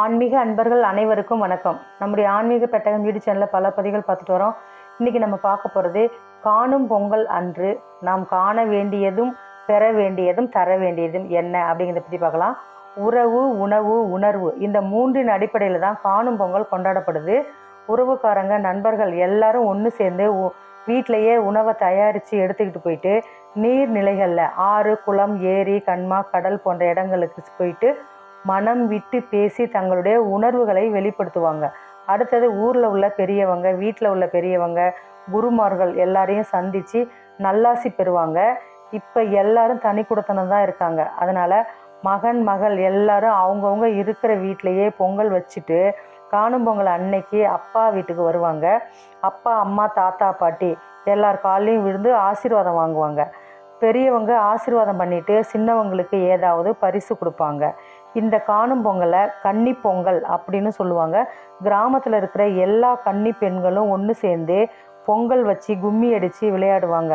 ஆன்மீக அன்பர்கள் அனைவருக்கும் வணக்கம். நம்முடைய ஆன்மீக பெட்டகம் யூடியூப் சேனலில் பல பதிவுகள் பார்த்துட்டு வரோம். இன்றைக்கி நம்ம பார்க்க போகிறது காணும் பொங்கல் அன்று நாம் காண வேண்டியதும் பெற வேண்டியதும் தர வேண்டியதும் என்ன அப்படிங்கிறத பற்றி பார்க்கலாம். உறவு உணவு உணர்வு இந்த மூன்றின் அடிப்படையில் தான் காணும் பொங்கல் கொண்டாடப்படுது. உறவுக்காரங்க நண்பர்கள் எல்லாரும் ஒன்று சேர்ந்து வீட்டிலையே வீட்டிலேயே உணவை தயாரித்து எடுத்துக்கிட்டு போயிட்டு நீர்நிலைகளில் ஆறு குளம் ஏரி கண்மா கடல் போன்ற இடங்களுக்கு போயிட்டு மனம் விட்டு பேசி தங்களுடைய உணர்வுகளை வெளிப்படுத்துவாங்க. அடுத்தது ஊரில் உள்ள பெரியவங்க வீட்டில் உள்ள பெரியவங்க குருமார்கள் எல்லாரையும் சந்தித்து நல்லாசி பெறுவாங்க. இப்போ எல்லாரும் தனி குடத்தனம் தான் இருக்காங்க. அதனால் மகன் மகள் எல்லாரும் அவங்கவுங்க இருக்கிற வீட்டிலையே பொங்கல் வச்சுட்டு காணும் பொங்கல் அன்னைக்கு அப்பா வீட்டுக்கு வருவாங்க. அப்பா அம்மா தாத்தா பாட்டி எல்லார் காலையும் விழுந்து ஆசீர்வாதம் வாங்குவாங்க. பெரியவங்க ஆசீர்வாதம் பண்ணிட்டு சின்னவங்களுக்கு ஏதாவது பரிசு கொடுப்பாங்க. இந்த காணும் பொங்கலை கன்னி பொங்கல் அப்படின்னு சொல்லுவாங்க. கிராமத்தில் இருக்கிற எல்லா கன்னி பெண்களும் ஒன்று சேர்ந்து பொங்கல் வச்சு கும்மி அடித்து விளையாடுவாங்க.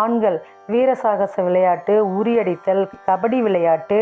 ஆண்கள் வீரசாகச விளையாட்டு உரியடித்தல் கபடி விளையாட்டு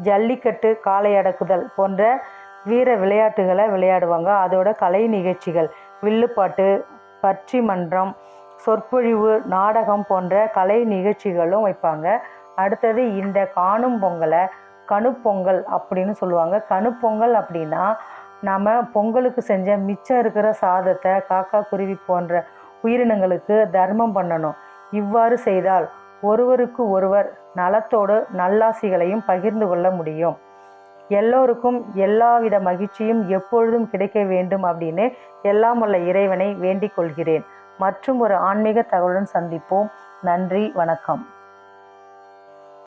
ஜல்லிக்கட்டு காளை அடக்குதல் போன்ற வீர விளையாட்டுகளை விளையாடுவாங்க. அதோட கலை நிகழ்ச்சிகள் வில்லுப்பாட்டு பற்றி மன்றம் சொற்பொழிவு நாடகம் போன்ற கலை நிகழ்ச்சிகளும் வைப்பாங்க. அடுத்தது இந்த காணும் பொங்கலை கணுப்பொங்கல் அப்படின்னு சொல்லுவாங்க. கணுப்பொங்கல் அப்படின்னா நாம் பொங்கலுக்கு செஞ்ச மிச்சம் இருக்கிற சாதத்தை காக்கா குருவி போன்ற உயிரினங்களுக்கு தர்மம் பண்ணணும். இவ்வாறு செய்தால் ஒருவருக்கு ஒருவர் நலத்தோடு நல்லாசிகளையும் பகிர்ந்து கொள்ள முடியும். எல்லோருக்கும் எல்லாவித மகிழ்ச்சியும் எப்பொழுதும் கிடைக்க வேண்டும் அப்படின்னு எல்லாம் உள்ள இறைவனை வேண்டிக் கொள்கிறேன். மற்றும் ஒரு ஆன்மீக தகவலுடன் சந்திப்போம். நன்றி வணக்கம்.